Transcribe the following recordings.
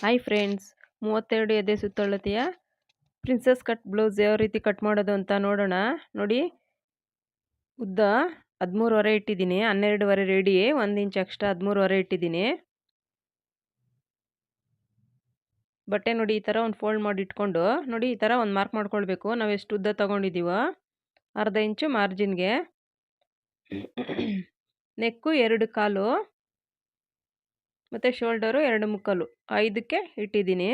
Hi friends ಮೂವತ್ತೆರಡು ಎದೆ ಸುತ್ತಳತೆಯ princess cut blouse ಯಾವ ರೀತಿ ಕಟ್ ಮಾಡೋದು ಅಂತ ನೋಡೋಣ. ನೋಡಿ. ಉದ್ದ ಹದಿಮೂರುವರೆ ಇಟ್ಟಿದ್ದೀನಿ. ಹನ್ನೆರಡುವರೆ ರೆಡಿ ಒಂದು ಇಂಚ್ ಎಕ್ಸ್ಟ್ರಾ ಹದಿಮೂರುವರೆ ಇಟ್ಟಿದ್ದೀನಿ. ಬಟ್ಟೆ ನೋಡಿ, ಈ ಥರ ಒಂದು ಫೋಲ್ಡ್ ಮಾಡಿ ಇಟ್ಕೊಂಡು, ನೋಡಿ, ಈ ಥರ ಒಂದು ಮಾರ್ಕ್ ಮಾಡ್ಕೊಳ್ಬೇಕು. ನಾವು ಎಷ್ಟು ಉದ್ದ ತೊಗೊಂಡಿದ್ದೀವೋ, ಅರ್ಧ ಇಂಚು ಮಾರ್ಜಿನ್ಗೆ ನೆಕ್ಕು ಎರಡು ಕಾಲು. ಮತ್ತು ಶೋಲ್ಡರು ಎರಡು ಮುಕ್ಕಲು. ಐದಕ್ಕೆ ಇಟ್ಟಿದ್ದೀನಿ.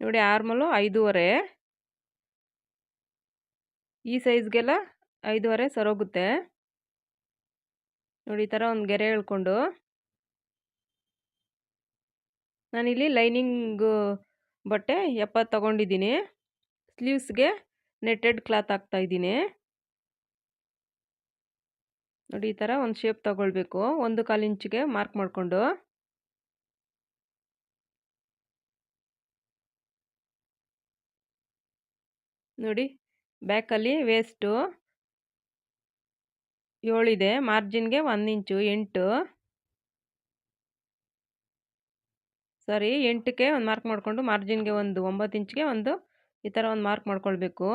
ನೋಡಿ ಆರ್ಮಲು ಐದೂವರೆ. ಈ ಸೈಜ್ಗೆಲ್ಲ ಐದೂವರೆ ಸರೋಗುತ್ತೆ. ನೋಡಿ ಈ ಥರ ಒಂದು ಗೆರೆ ಹೇಳ್ಕೊಂಡು. ನಾನಿಲ್ಲಿ ಲೈನಿಂಗು ಬಟ್ಟೆ ಎಪ್ಪತ್ತು ತಗೊಂಡಿದ್ದೀನಿ. ಸ್ಲೀವ್ಸ್ಗೆ ನೆಟ್ಟೆಡ್ ಕ್ಲಾತ್ ಹಾಕ್ತಾಯಿದ್ದೀನಿ ನೋಡಿ ಈ ಥರ ಒಂದು ಶೇಪ್ ತಗೊಳ್ಬೇಕು. ಒಂದು ಕಾಲು ಇಂಚಿಗೆ ಮಾರ್ಕ್ ಮಾಡಿಕೊಂಡು. ನೋಡಿ ಬ್ಯಾಕಲ್ಲಿ ವೇಸ್ಟು ಏಳಿದೆ. ಮಾರ್ಜಿನ್ಗೆ ಒಂದು ಇಂಚು, ಎಂಟು. ಸಾರಿ ಎಂಟಕ್ಕೆ ಒಂದು ಮಾರ್ಕ್ ಮಾಡಿಕೊಂಡು ಮಾರ್ಜಿನ್ಗೆ ಒಂದು ಒಂಬತ್ತು ಇಂಚಿಗೆ ಒಂದು ಈ ಥರ ಒಂದು ಮಾರ್ಕ್ ಮಾಡ್ಕೊಳ್ಬೇಕು.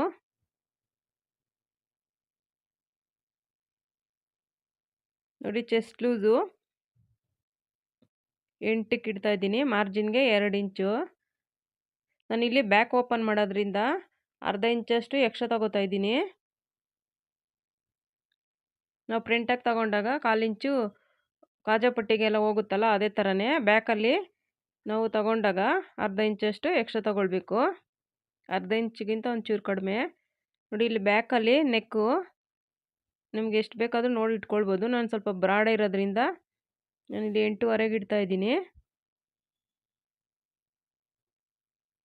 ನೋಡಿ ಚೆಸ್ಟ್ ಲೂಸು. ಎಂಟಕ್ಕೆ ಇಡ್ತಾ ಇದ್ದೀನಿ ಮಾರ್ಜಿನ್ಗೆ ಎರಡು ಇಂಚು. ನಾನಿಲ್ಲಿ ಬ್ಯಾಕ್ ಓಪನ್ ಮಾಡೋದ್ರಿಂದ ಅರ್ಧ ಇಂಚಷ್ಟು ಎಕ್ಸ್ಟ್ರಾ ತಗೋತಾ ಇದ್ದೀನಿ. ನಾವು ಪ್ರಿಂಟಾಗಿ ತಗೊಂಡಾಗ ಕಾಲು ಇಂಚು ಕಾಜಾಪಟ್ಟಿಗೆಲ್ಲ ಹೋಗುತ್ತಲ್ಲ ಅದೇ ಥರನೇ ಬ್ಯಾಕಲ್ಲಿ ನಾವು ತಗೊಂಡಾಗ ಅರ್ಧ ಇಂಚಷ್ಟು ಎಕ್ಸ್ಟ್ರಾ ತಗೊಳ್ಬೇಕು. ಅರ್ಧ ಇಂಚಿಗಿಂತ ಒಂಚೂರು ಕಡಿಮೆ. ನೋಡಿ ಇಲ್ಲಿ ಬ್ಯಾಕಲ್ಲಿ ನೆಕ್ಕು ನಿಮ್ಗೆ ಎಷ್ಟು ಬೇಕಾದರೂ ನೋಡಿ ಇಟ್ಕೊಳ್ಬೋದು. ನಾನು ಸ್ವಲ್ಪ ಬ್ರಾಡ್ ಇರೋದ್ರಿಂದ ನಾನಿಲ್ಲಿ ಎಂಟೂವರೆಗೆ ಇಡ್ತಾ ಇದ್ದೀನಿ.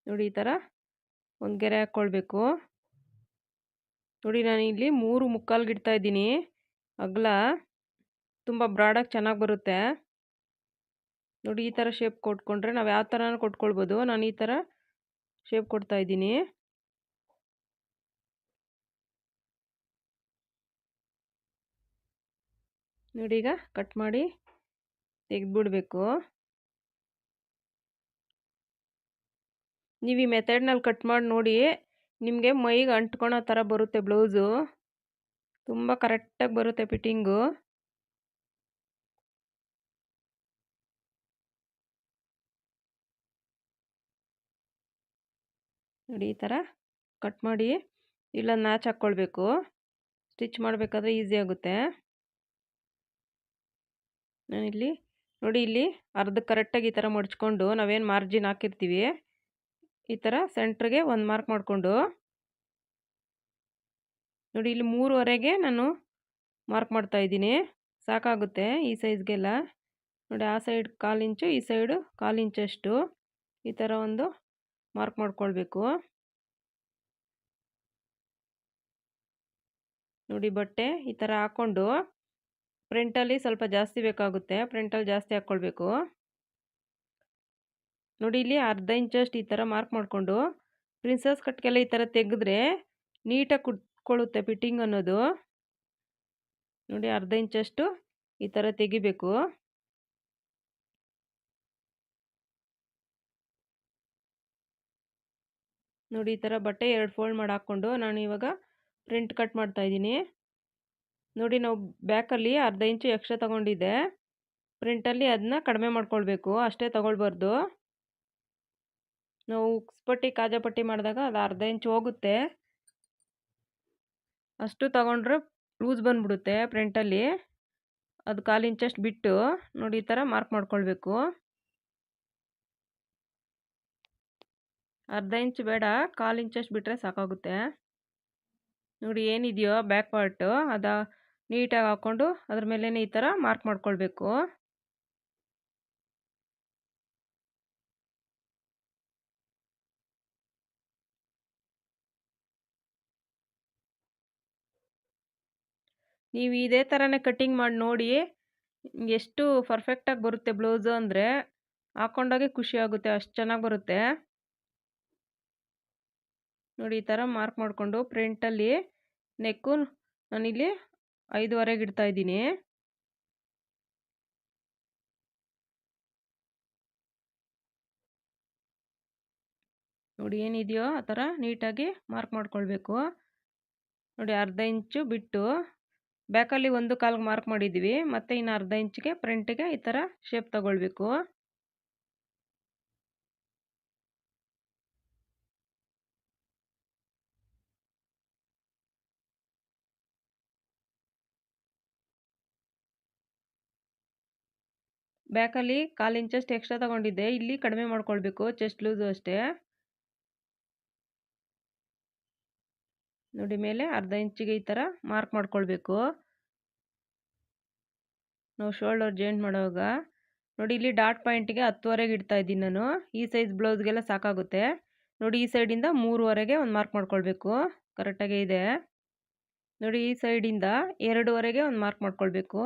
ನೋಡಿ ಈ ಥರ ಒಂದು ಗೆರೆ ಹಾಕ್ಕೊಳ್ಬೇಕು ನೋಡಿ ನಾನು ಇಲ್ಲಿ ಮೂರು ಮುಕ್ಕಾಲ್ಗೆ ಇಡ್ತಾ ಇದ್ದೀನಿ. ಅಗಲ ತುಂಬ ಬ್ರಾಡಾಗಿ ಚೆನ್ನಾಗಿ ಬರುತ್ತೆ. ನೋಡಿ ಈ ಥರ ಶೇಪ್ ಕೊಟ್ಕೊಂಡ್ರೆ ನಾವು ಯಾವ ಥರನೂ ಕೊಟ್ಕೊಳ್ಬೋದು. ನಾನು ಈ ಥರ ಶೇಪ್ ಕೊಡ್ತಾ ಇದ್ದೀನಿ. ನೋಡಿ ಈಗ ಕಟ್ ಮಾಡಿ ತೆಗೆದ್ಬಿಡ್ಬೇಕು. ನೀವು ಈ ಮೆಥಡ್ನಲ್ಲಿ ಕಟ್ ಮಾಡಿ ನೋಡಿ ನಿಮಗೆ ಮೈಗೆ ಅಂಟ್ಕೊಳೋ ಥರ ಬರುತ್ತೆ ಬ್ಲೌಸು ತುಂಬ ಕರೆಕ್ಟಾಗಿ ಬರುತ್ತೆ ಫಿಟ್ಟಿಂಗು ನೋಡಿ ಈ ಥರ ಕಟ್ ಮಾಡಿ ಇಲ್ಲ ನಾಚ್ ಹಾಕ್ಕೊಳ್ಬೇಕು ಸ್ಟಿಚ್ ಮಾಡಬೇಕಾದ್ರೆ ಈಸಿ ಆಗುತ್ತೆ. ನಾನಿಲ್ಲಿ ನೋಡಿ ಇಲ್ಲಿ ಅರ್ಧ ಕರೆಕ್ಟಾಗಿ ಈ ಥರ ಮಡ್ಚ್ಕೊಂಡು ನಾವೇನು ಮಾರ್ಜಿನ್ ಹಾಕಿರ್ತೀವಿ? ಈ ಥರ ಸೆಂಟ್ರಿಗೆ ಒಂದು ಮಾರ್ಕ್ ಮಾಡಿಕೊಂಡು. ನೋಡಿ ಇಲ್ಲಿ ಮೂರುವರೆಗೆ ನಾನು ಮಾರ್ಕ್ ಮಾಡ್ತಾ ಇದ್ದೀನಿ. ಸಾಕಾಗುತ್ತೆ ಈ ಸೈಜ್ಗೆಲ್ಲ ನೋಡಿ ಆ ಸೈಡ್ ಕಾಲು ಇಂಚು ಈ ಸೈಡು ಕಾಲು ಇಂಚಷ್ಟು ಈ ಥರ ಒಂದು ಮಾರ್ಕ್ ಮಾಡ್ಕೊಳ್ಬೇಕು. ನೋಡಿ ಬಟ್ಟೆ ಈ ಥರ ಹಾಕ್ಕೊಂಡು ಪ್ರಿಂಟಲ್ಲಿ ಸ್ವಲ್ಪ ಜಾಸ್ತಿ ಬೇಕಾಗುತ್ತೆ. ಪ್ರಿಂಟಲ್ಲಿ ಜಾಸ್ತಿ ಹಾಕ್ಕೊಳ್ಬೇಕು. ನೋಡಿ ಇಲ್ಲಿ ಅರ್ಧ ಇಂಚಷ್ಟು ಈ ಥರ ಮಾರ್ಕ್ ಮಾಡಿಕೊಂಡು ಪ್ರಿನ್ಸಸ್ ಕಟ್ಗೆಲ್ಲ ಈ ಥರ ತೆಗೆದ್ರೆ ನೀಟಾಗಿ ಕುಟ್ಕೊಳ್ಳುತ್ತೆ ಫಿಟ್ಟಿಂಗ್ ಅನ್ನೋದು. ನೋಡಿ ಅರ್ಧ ಇಂಚಷ್ಟು ಈ ಥರ ತೆಗಿಬೇಕು. ನೋಡಿ ಈ ಥರ ಬಟ್ಟೆ ಎರಡು ಫೋಲ್ಡ್ ಮಾಡಿ ಹಾಕ್ಕೊಂಡು ನಾನು ಇವಾಗ ಪ್ರಿಂಟ್ ಕಟ್ ಮಾಡ್ತಾ ಇದ್ದೀನಿ. ನೋಡಿ ನಾವು ಬ್ಯಾಕಲ್ಲಿ ಅರ್ಧ ಇಂಚು ಎಕ್ಸ್ಟ್ರಾ ತೊಗೊಂಡಿದ್ದೆ. ಪ್ರಿಂಟಲ್ಲಿ ಅದನ್ನ ಕಡಿಮೆ ಮಾಡ್ಕೊಳ್ಬೇಕು, ಅಷ್ಟೇ ತೊಗೊಳ್ಬಾರ್ದು. ನಾವು ಉಕ್ಸ್ಪಟ್ಟಿ ಕಾಜಾಪಟ್ಟಿ ಮಾಡಿದಾಗ ಅದು ಅರ್ಧ ಇಂಚು ಹೋಗುತ್ತೆ. ಅಷ್ಟು ತಗೊಂಡ್ರೆ ಲೂಸ್ ಬಂದ್ಬಿಡುತ್ತೆ ಪ್ರಿಂಟಲ್ಲಿ. ಅದು ಕಾಲು ಇಂಚಷ್ಟು ಬಿಟ್ಟು ನೋಡಿ ಈ ಥರ ಮಾರ್ಕ್ ಮಾಡ್ಕೊಳ್ಬೇಕು. ಅರ್ಧ ಇಂಚ್ ಬೇಡ, ಕಾಲು ಇಂಚಷ್ಟು ಬಿಟ್ಟರೆ ಸಾಕಾಗುತ್ತೆ. ನೋಡಿ ಏನಿದೆಯೋ ಬ್ಯಾಕ್ ಪಾರ್ಟು, ಅದ ನೀಟಾಗಿ ಹಾಕ್ಕೊಂಡು ಅದ್ರ ಮೇಲೆ ಈ ಥರ ಮಾರ್ಕ್ ಮಾಡ್ಕೊಳ್ಬೇಕು. ನೀವು ಇದೇ ಥರನೇ ಕಟ್ಟಿಂಗ್ ಮಾಡಿ ನೋಡಿ ಎಷ್ಟು ಪರ್ಫೆಕ್ಟಾಗಿ ಬರುತ್ತೆ ಬ್ಲೌಸು ಅಂದರೆ ಹಾಕ್ಕೊಂಡಾಗೆ ಖುಷಿ ಆಗುತ್ತೆ, ಅಷ್ಟು ಚೆನ್ನಾಗಿ ಬರುತ್ತೆ. ನೋಡಿ ಈ ಥರ ಮಾರ್ಕ್ ಮಾಡಿಕೊಂಡು ಪ್ರಿಂಟಲ್ಲಿ ನೆಕ್ಕು ನಾನಿಲ್ಲಿ ಐದುವರೆಗೆ ಇಡ್ತಾ ಇದ್ದೀನಿ. ನೋಡಿ ಏನಿದೆಯೋ ಆ ಥರ ನೀಟಾಗಿ ಮಾರ್ಕ್ ಮಾಡ್ಕೊಳ್ಬೇಕು. ನೋಡಿ ಅರ್ಧ ಇಂಚು ಬಿಟ್ಟು ಬ್ಯಾಕಲ್ಲಿ ಒಂದು ಕಾಲ್ಗೆ ಮಾರ್ಕ್ ಮಾಡಿದ್ದೀವಿ. ಮತ್ತು ಇನ್ನು ಅರ್ಧ ಇಂಚಿಗೆ ಫ್ರಂಟಿಗೆ ಈ ಥರ ಶೇಪ್ ತಗೊಳ್ಬೇಕು. ಬ್ಯಾಕಲ್ಲಿ ಕಾಲು ಇಂಚಷ್ಟು ಎಕ್ಸ್ಟ್ರಾ ತಗೊಂಡಿದ್ದೆ. ಇಲ್ಲಿ ಕಡಿಮೆ ಮಾಡ್ಕೊಳ್ಬೇಕು. ಚೆಸ್ಟ್ ಲೂಸು ಅಷ್ಟೇ. ನೋಡಿ ಮೇಲೆ ಅರ್ಧ ಇಂಚಿಗೆ ಈ ಥರ ಮಾರ್ಕ್ ಮಾಡ್ಕೊಳ್ಬೇಕು. ನಾವು ಶೋಲ್ಡರ್ ಜಾಯಿಂಟ್ ಮಾಡುವಾಗ. ನೋಡಿ ಇಲ್ಲಿ ಡಾಟ್ ಪಾಯಿಂಟಿಗೆ ಹತ್ತುವರೆಗೆ ಇಡ್ತಾ ಇದ್ದೀನಿ ನಾನು. ಈ ಸೈಜ್ ಬ್ಲೌಸ್ಗೆಲ್ಲ ಸಾಕಾಗುತ್ತೆ. ನೋಡಿ ಈ ಸೈಡಿಂದ ಮೂರುವರೆಗೆ ಒಂದು ಮಾರ್ಕ್ ಮಾಡ್ಕೊಳ್ಬೇಕು. ಕರೆಕ್ಟಾಗೇ ಇದೆ. ನೋಡಿ ಈ ಸೈಡಿಂದ ಎರಡುವರೆಗೆ ಒಂದು ಮಾರ್ಕ್ ಮಾಡ್ಕೊಳ್ಬೇಕು.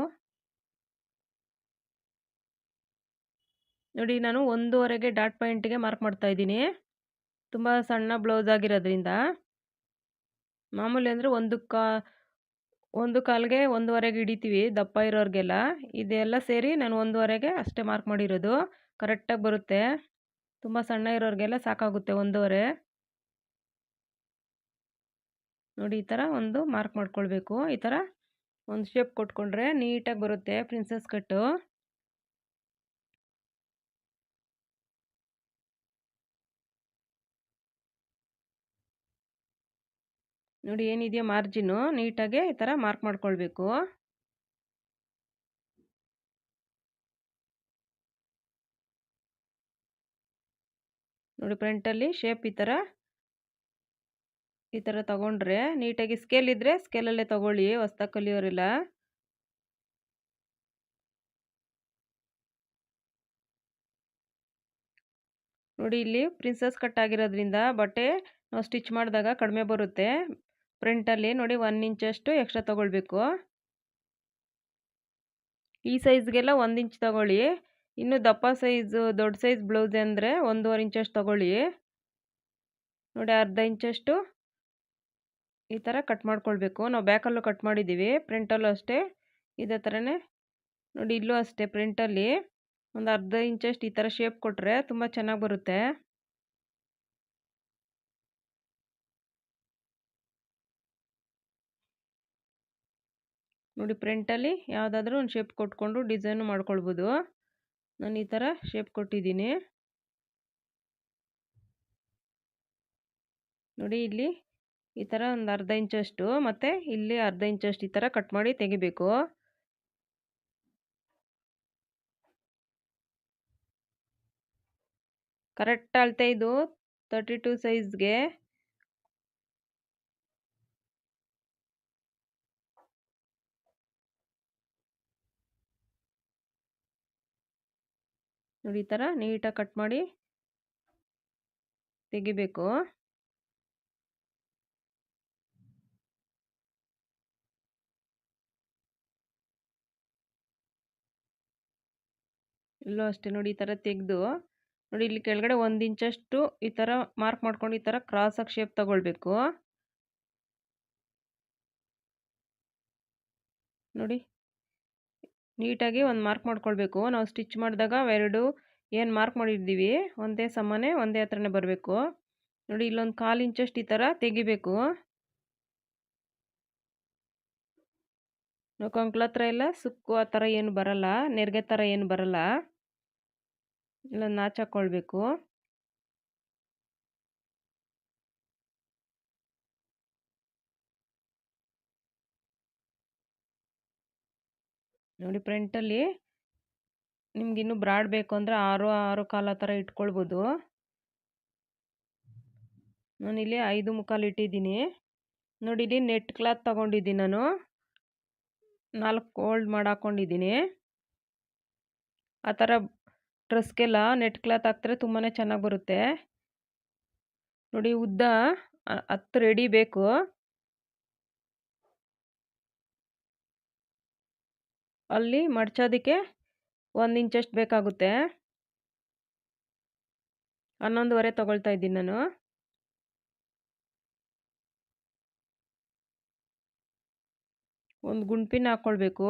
ನೋಡಿ ನಾನು ಒಂದೂವರೆಗೆ ಡಾಟ್ ಪಾಯಿಂಟಿಗೆ ಮಾರ್ಕ್ ಮಾಡ್ತಾ ಇದ್ದೀನಿ. ತುಂಬ ಸಣ್ಣ ಬ್ಲೌಸ್ ಆಗಿರೋದ್ರಿಂದ. ಮಾಮೂಲಿ ಅಂದರೆ ಒಂದು ಕಾ, ಒಂದು ಕಾಲಿಗೆ ಒಂದೂವರೆಗೆ ಹಿಡಿತೀವಿ ದಪ್ಪ ಇರೋರಿಗೆಲ್ಲ. ಇದೆಲ್ಲ ಸೇರಿ ನಾನು ಒಂದೂವರೆಗೆ ಅಷ್ಟೇ ಮಾರ್ಕ್ ಮಾಡಿರೋದು. ಕರೆಕ್ಟಾಗಿ ಬರುತ್ತೆ. ತುಂಬ ಸಣ್ಣ ಇರೋರಿಗೆಲ್ಲ ಸಾಕಾಗುತ್ತೆ ಒಂದೂವರೆ. ನೋಡಿ, ಈ ಥರ ಒಂದು ಮಾರ್ಕ್ ಮಾಡ್ಕೊಳ್ಬೇಕು. ಈ ಥರ ಒಂದು ಶೇಪ್ ಕೊಟ್ಕೊಂಡ್ರೆ ನೀಟಾಗಿ ಬರುತ್ತೆ ಪ್ರಿನ್ಸಸ್ ಕಟ್ಟು. ನೋಡಿ ಏನಿದೆಯೋ ಮಾರ್ಜಿನು ನೀಟಾಗೆ ಈ ಥರ ಮಾರ್ಕ್ ಮಾಡ್ಕೊಳ್ಬೇಕು. ನೋಡಿ ಫ್ರಂಟಲ್ಲಿ ಶೇಪ್ ಈ ಥರ ಈ ಥರ ತಗೊಂಡ್ರೆ ನೀಟಾಗಿ ಸ್ಕೇಲ್ ಇದ್ದರೆ ಸ್ಕೇಲಲ್ಲೇ ತಗೊಳ್ಳಿ, ಹೊಸ್ದಾಗಿ ಕಲಿಯೋರಿಲ್ಲ. ನೋಡಿ ಇಲ್ಲಿ ಪ್ರಿನ್ಸಸ್ ಕಟ್ ಆಗಿರೋದ್ರಿಂದ ಬಟ್ಟೆ ನಾವು ಸ್ಟಿಚ್ ಮಾಡಿದಾಗ ಕಡಿಮೆ ಬರುತ್ತೆ. ಫ್ರಂಟಲ್ಲಿ ನೋಡಿ ಒನ್ ಇಂಚಷ್ಟು ಎಕ್ಸ್ಟ್ರಾ ತೊಗೊಳ್ಬೇಕು. ಈ ಸೈಜ್ಗೆಲ್ಲ ಒಂದು ಇಂಚ್ ತೊಗೊಳ್ಳಿ. ಇನ್ನು ದಪ್ಪ ಸೈಜು ದೊಡ್ಡ ಸೈಜ್ ಬ್ಲೌಸ್ ಅಂದರೆ ಒಂದೂವರೆ ಇಂಚಷ್ಟು ತೊಗೊಳ್ಳಿ. ನೋಡಿ ಅರ್ಧ ಇಂಚಷ್ಟು ಈ ಥರ ಕಟ್ ಮಾಡ್ಕೊಳ್ಬೇಕು. ನಾವು ಬ್ಯಾಕಲ್ಲೂ ಕಟ್ ಮಾಡಿದ್ದೀವಿ ಪ್ರಿಂಟಲ್ಲೂ ಅಷ್ಟೇ. ಇದೇ ಥರನೇ ನೋಡಿ ಇಲ್ಲೂ ಅಷ್ಟೇ ಪ್ರಿಂಟಲ್ಲಿ ಒಂದು ಅರ್ಧ ಇಂಚಷ್ಟು ಈ ಥರ ಶೇಪ್ ಕೊಟ್ಟರೆ ತುಂಬ ಚೆನ್ನಾಗಿ ಬರುತ್ತೆ. ನೋಡಿ ಪ್ರಿಂಟಲ್ಲಿ ಯಾವುದಾದ್ರೂ ಒಂದು ಶೇಪ್ ಕೊಟ್ಕೊಂಡು ಡಿಸೈನು ಮಾಡ್ಕೊಳ್ಬೋದು. ನಾನು ಈ ಥರ ಶೇಪ್ ಕೊಟ್ಟಿದ್ದೀನಿ. ನೋಡಿ ಇಲ್ಲಿ ಈ ಥರ ಒಂದು ಅರ್ಧ ಇಂಚಷ್ಟು ಮತ್ತು ಇಲ್ಲಿ ಅರ್ಧ ಇಂಚಷ್ಟು ಈ ಥರ ಕಟ್ ಮಾಡಿ ತೆಗಿಬೇಕು. ಕರೆಕ್ಟ್ ಅಳತೆ ಇದು ತರ್ಟಿ ಟು ಸೈಜ್ಗೆ ನೋಡಿ ಈ ಥರ ನೀಟಾಗಿ ಕಟ್ ಮಾಡಿ ತೆಗಿಬೇಕು. ಇಲ್ಲೂ ಅಷ್ಟೇ ನೋಡಿ ಈ ಥರ ತೆಗೆದು ನೋಡಿ ಇಲ್ಲಿ ಕೆಳಗಡೆ ಒಂದು ಇಂಚಷ್ಟು ಈ ಥರ ಮಾರ್ಕ್ ಮಾಡ್ಕೊಂಡು ಈ ಥರ ಕ್ರಾಸಾಗಿ ಶೇಪ್ ತಗೊಳ್ಬೇಕು. ನೋಡಿ ನೀಟಾಗಿ ಒಂದು ಮಾರ್ಕ್ ಮಾಡ್ಕೊಳ್ಬೇಕು. ನಾವು ಸ್ಟಿಚ್ ಮಾಡಿದಾಗ ಅವೆರಡು ಏನು ಮಾರ್ಕ್ ಮಾಡಿದ್ದೀವಿ? ಒಂದೇ ಸಮಾನೆ ಒಂದೇ ಹತ್ರನೇ ಬರಬೇಕು. ನೋಡಿ ಇಲ್ಲೊಂದು ಕಾಲು ಇಂಚಷ್ಟು ಈ ಥರ ತೆಗಿಬೇಕು. ನಾವು ಕಂಕ್ಳ ಹತ್ರ ಎಲ್ಲ ಸುಕ್ಕು ಆ ಥರ ಏನು ಬರಲ್ಲ, ನೆರಿಗೆ ಥರ ಏನು ಬರಲ್ಲ. ಇಲ್ಲೊಂದು ನಾಚಾಕೊಳ್ಬೇಕು ನೋಡಿ ಫ್ರಂಟಲ್ಲಿ ನಿಮ್ಗೆ ಇನ್ನೂ ಬ್ರಾಡ್ ಬೇಕು ಅಂದರೆ ಆರು ಆರು ಕಾಲ ಥರ ಇಟ್ಕೊಳ್ಬೋದು. ನಾನಿಲ್ಲಿ ಐದು ಮುಖಾಲು ಇಟ್ಟಿದ್ದೀನಿ. ನೋಡಿ ಇಲ್ಲಿ ನೆಟ್ ಕ್ಲಾತ್ ತೊಗೊಂಡಿದ್ದೀನಿ ನಾನು. ನಾಲ್ಕು ಓಲ್ಡ್ ಮಾಡಾಕೊಂಡಿದ್ದೀನಿ ಆ ಥರ ಡ್ರೆಸ್ಗೆಲ್ಲ ನೆಟ್ ಕ್ಲಾತ್ ಹಾಕ್ತಾರೆ ತುಂಬಾ ಚೆನ್ನಾಗಿ ಬರುತ್ತೆ. ನೋಡಿ ಉದ್ದ ಹತ್ತು ರೆಡಿ ಬೇಕು. ಅಲ್ಲಿ ಮಡ್ಚೋದಕ್ಕೆ ಒಂದು ಇಂಚಷ್ಟು ಬೇಕಾಗುತ್ತೆ. ಹನ್ನೊಂದುವರೆ ತೊಗೊಳ್ತಾ ಇದ್ದೀನಿ ನಾನು. ಒಂದು ಗುಂಪಿನ ಹಾಕ್ಕೊಳ್ಬೇಕು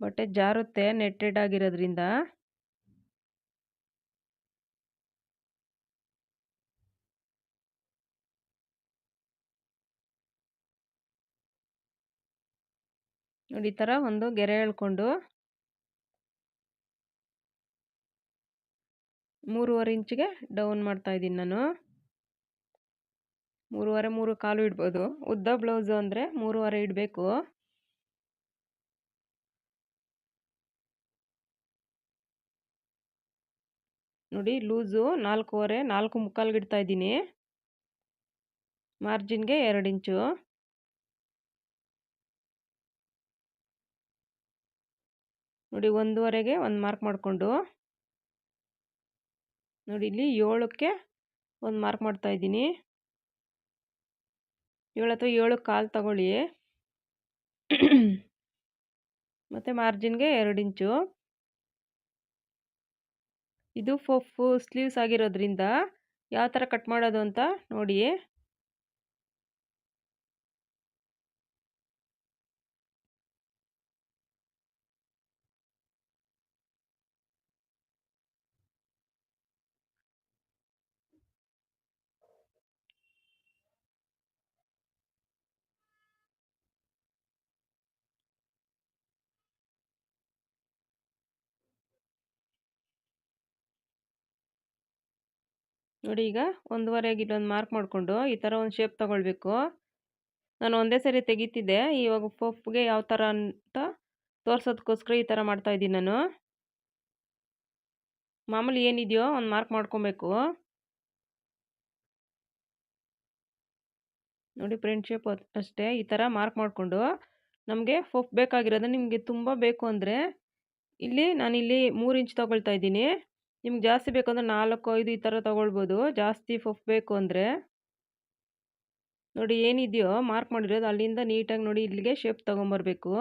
ಬಟ್ಟೆ ಜಾರುತ್ತೆ ನೆಟ್ಟೆಡ್ ಆಗಿರೋದ್ರಿಂದ. ನೋಡಿ ಈ ಥರ ಒಂದು ಗೆರೆ ಎಳ್ಕೊಂಡು ಮೂರುವರೆ ಇಂಚಿಗೆ ಡೌನ್ ಮಾಡ್ತಾ ಇದ್ದೀನಿ ನಾನು. ಮೂರುವರೆ, ಮೂರು ಕಾಲು ಇಡ್ಬೋದು. ಉದ್ದ ಬ್ಲೌಸು ಅಂದರೆ ಮೂರುವರೆ ಇಡಬೇಕು. ನೋಡಿ ಲೂಸು ನಾಲ್ಕೂವರೆ, ನಾಲ್ಕು ಮುಕ್ಕಾಲ್ಗೆ ಇಡ್ತಾ ಇದ್ದೀನಿ. ಮಾರ್ಜಿನ್ಗೆ ಎರಡು ಇಂಚು. ನೋಡಿ ಒಂದೂವರೆಗೆ ಒಂದು ಮಾರ್ಕ್ ಮಾಡಿಕೊಂಡು ನೋಡಿ ಇಲ್ಲಿ ಏಳಕ್ಕೆ ಒಂದು ಮಾರ್ಕ್ ಮಾಡ್ತಾ ಇದ್ದೀನಿ. ಏಳು ಅಥವಾ ಏಳು ಕಾಲು ತಗೊಳ್ಳಿ. ಮತ್ತು ಮಾರ್ಜಿನ್ಗೆ ಎರಡು ಇಂಚು ಇದು ಫಫು ಸ್ಲೀವ್ಸ್ ಆಗಿರೋದ್ರಿಂದ ಯಾವ ಥರ ಕಟ್ ಮಾಡೋದು ಅಂತ ನೋಡಿ. ನೋಡಿ ಈಗ ಒಂದೂವರೆಗೆ ಇಲ್ಲೊಂದು ಮಾರ್ಕ್ ಮಾಡಿಕೊಂಡು ಈ ಥರ ಒಂದು ಶೇಪ್ ತೊಗೊಳ್ಬೇಕು. ನಾನು ಒಂದೇ ಸರಿ ತೆಗಿತಿದ್ದೆ. ಇವಾಗ ಪಫ್ಗೆ ಯಾವ ಥರ ಅಂತ ತೋರ್ಸೋದಕ್ಕೋಸ್ಕರ ಈ ಥರ ಮಾಡ್ತಾಯಿದ್ದೀನಿ ನಾನು. ಮಾಮೂಲಿ ಏನಿದೆಯೋ ಒಂದು ಮಾರ್ಕ್ ಮಾಡ್ಕೊಬೇಕು. ನೋಡಿ ಫ್ರೆಂಡ್ ಶೇಪ್ ಅಷ್ಟೇ. ಈ ಥರ ಮಾರ್ಕ್ ಮಾಡಿಕೊಂಡು ನಮಗೆ ಫಫ್ ಬೇಕಾಗಿರೋದು ನಿಮಗೆ ತುಂಬ ಬೇಕು ಅಂದರೆ ಇಲ್ಲಿ ನಾನಿಲ್ಲಿ ಮೂರು ಇಂಚ್ ತೊಗೊಳ್ತಾ ಇದ್ದೀನಿ. ನಿಮ್ಗೆ ಜಾಸ್ತಿ ಬೇಕಂದ್ರೆ ನಾಲ್ಕು, ಐದು ಈ ಥರ ತೊಗೊಳ್ಬೋದು. ಜಾಸ್ತಿ ಪಫ್ ಬೇಕು ಅಂದರೆ. ನೋಡಿ ಏನಿದೆಯೋ ಮಾರ್ಕ್ ಮಾಡಿರೋದು ಅಲ್ಲಿಂದ ನೀಟಾಗಿ ನೋಡಿ ಇಲ್ಲಿಗೆ ಶೇಪ್ ತೊಗೊಂಬರ್ಬೇಕು.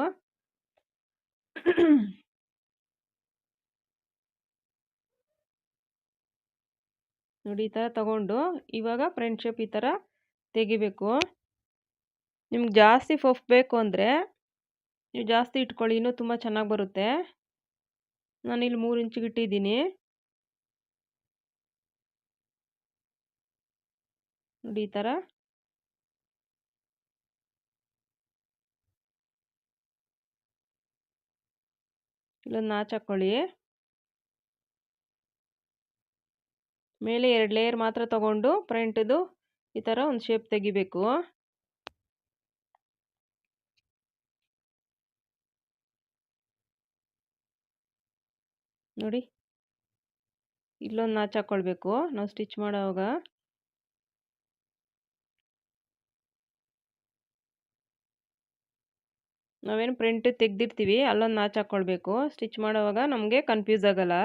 ನೋಡಿ ಈ ಥರ ತಗೊಂಡು ಇವಾಗ ಫ್ರೆಂಡ್ ಶೇಪ್ ಈ ಥರ ತೆಗಿಬೇಕು. ನಿಮ್ಗೆ ಜಾಸ್ತಿ ಪಫ್ ಬೇಕು ಅಂದರೆ ನೀವು ಜಾಸ್ತಿ ಇಟ್ಕೊಳ್ಳಿ, ಇನ್ನೂ ತುಂಬ ಚೆನ್ನಾಗಿ ಬರುತ್ತೆ. ನಾನಿಲ್ಲಿ ಮೂರು ಇಂಚಿಗೆ ಇಟ್ಟಿದ್ದೀನಿ. ನೋಡಿ ಈ ಥರ. ಇಲ್ಲೊಂದು ನಾಚ್ ಹಾಕ್ಕೊಳ್ಳಿ ಮೇಲೆ ಎರಡು ಲೇಯರ್ ಮಾತ್ರ ತಗೊಂಡು ಫ್ರಂಟ್ದು ಈ ಥರ ಒಂದು ಶೇಪ್ ತೆಗಿಬೇಕು. ನೋಡಿ. ಇಲ್ಲೊಂದು ನಾಚ್ ಹಾಕ್ಕೊಳ್ಬೇಕು ನಾವು ಸ್ಟಿಚ್ ಮಾಡೋವಾಗ ನಾವೇನು ಪ್ರಿಂಟ್ ತೆಗ್ದಿರ್ತೀವಿ, ಅಲ್ಲೊಂದು ನಾಚ್ ಹಾಕ್ಕೊಳ್ಬೇಕು ಸ್ಟಿಚ್ ಮಾಡೋವಾಗ ನಮಗೆ ಕನ್ಫ್ಯೂಸ್ ಆಗಲ್ಲ.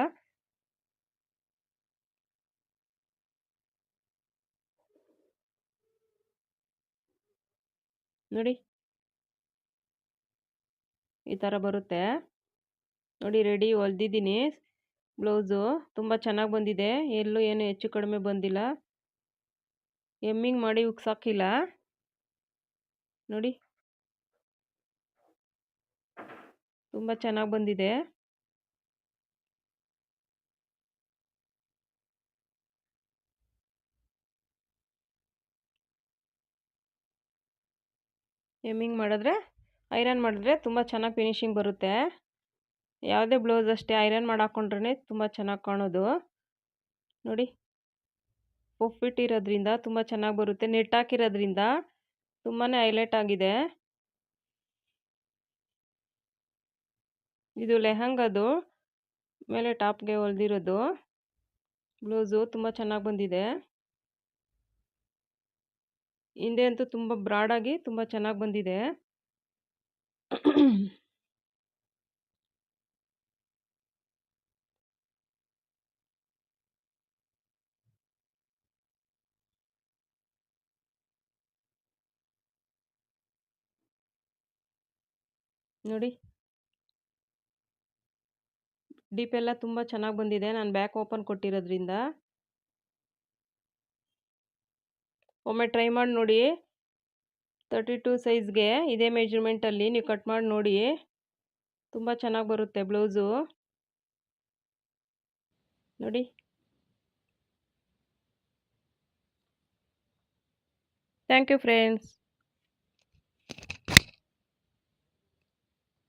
ನೋಡಿ. ಈ ಥರ ಬರುತ್ತೆ. ನೋಡಿ ರೆಡಿ ಹೊಲ್ದಿದ್ದೀನಿ. ಬ್ಲೌಸು ತುಂಬ ಚೆನ್ನಾಗಿ ಬಂದಿದೆ. ಎಲ್ಲೂ ಏನು ಹೆಚ್ಚು ಕಡಿಮೆ ಬಂದಿಲ್ಲ. ಎಮ್ಮಿಂಗ್ ಮಾಡಿ ಉಕ್ಸಾಕಿಲ್ಲ ನೋಡಿ. ತುಂಬ ಚೆನ್ನಾಗಿ ಬಂದಿದೆ. ಎಮ್ಮಿಂಗ್ ಮಾಡಿದ್ರೆ, ಐರನ್ ಮಾಡಿದ್ರೆ ತುಂಬ ಚೆನ್ನಾಗಿ ಫಿನಿಶಿಂಗ್ ಬರುತ್ತೆ. ಯಾವುದೇ ಬ್ಲೌಸ್ ಅಷ್ಟೇ ಐರನ್ ಮಾಡಾಕೊಂಡ್ರೆ ತುಂಬ ಚೆನ್ನಾಗಿ ಕಾಣೋದು. ನೋಡಿ. ಇರೋದ್ರಿಂದ ತುಂಬ ಚೆನ್ನಾಗಿ ಬರುತ್ತೆ. ನೆಟ್ ಹಾಕಿರೋದ್ರಿಂದ ತುಂಬಾ ಹೈಲೈಟ್ ಆಗಿದೆ. ಇದು ಲೆಹಂಗದು, ಮೇಲೆ ಟಾಪ್ಗೆ ಹೊಲ್ದಿರೋದು. ಬ್ಲೌಸು ತುಂಬ ಚೆನ್ನಾಗಿ ಬಂದಿದೆ. ಹಿಂದೆ ಅಂತೂ ತುಂಬ ಬ್ರಾಡಾಗಿ ತುಂಬ ಚೆನ್ನಾಗಿ ಬಂದಿದೆ. ನೋಡಿ. ಡಿಪ್ ಎಲ್ಲ ತುಂಬ ಚೆನ್ನಾಗಿ ಬಂದಿದೆ. ನಾನು ಬ್ಯಾಕ್ ಓಪನ್ ಕೊಟ್ಟಿರೋದ್ರಿಂದ. ಒಮ್ಮೆ ಟ್ರೈ ಮಾಡಿ ನೋಡಿ. ತರ್ಟಿ ಟು ಸೈಜ್ಗೆ ಇದೇ ಮೆಜರ್ಮೆಂಟಲ್ಲಿ ನೀವು ಕಟ್ ಮಾಡಿ ನೋಡಿ. ತುಂಬ ಚೆನ್ನಾಗಿ ಬರುತ್ತೆ ಬ್ಲೌಸು. ನೋಡಿ. Thank you friends.